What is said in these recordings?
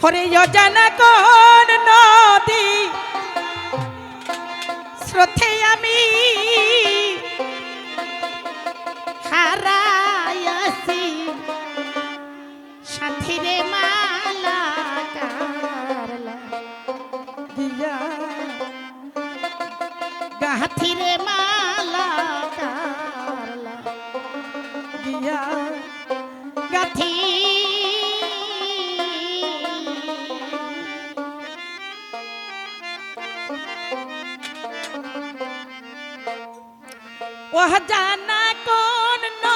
হরে যোজনা কোন নদী স্রোতে আমি হারায়াছি সাথীরে মালা দিয়া। গাথিরে মালা দিয়া। I Mahadana kon no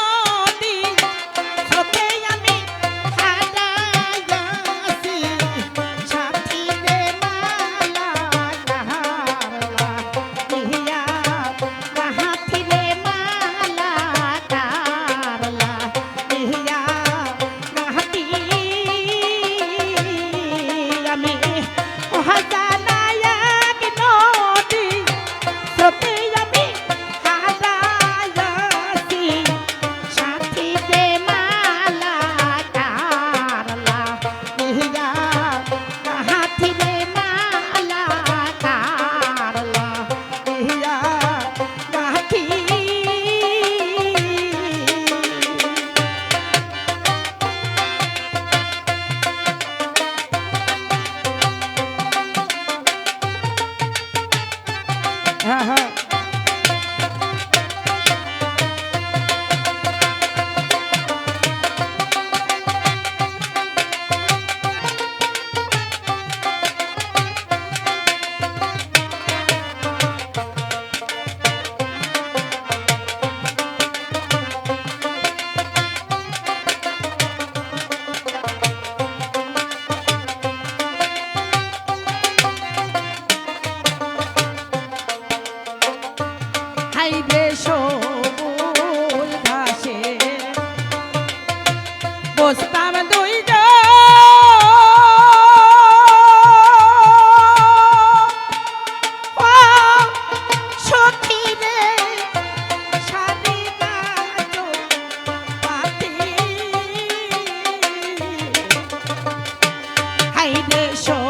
হ্যাঁ হ্যাঁ nation.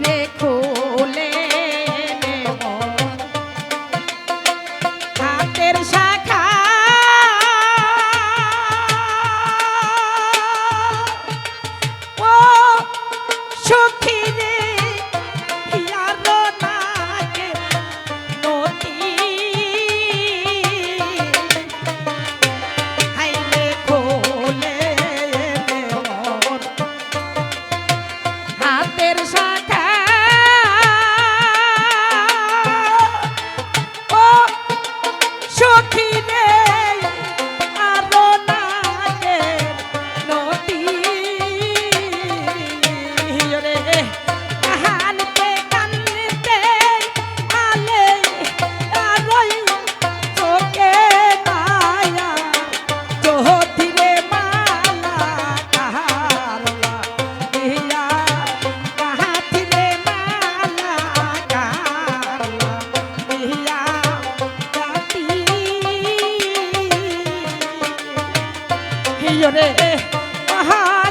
দেখো ওরে আহা।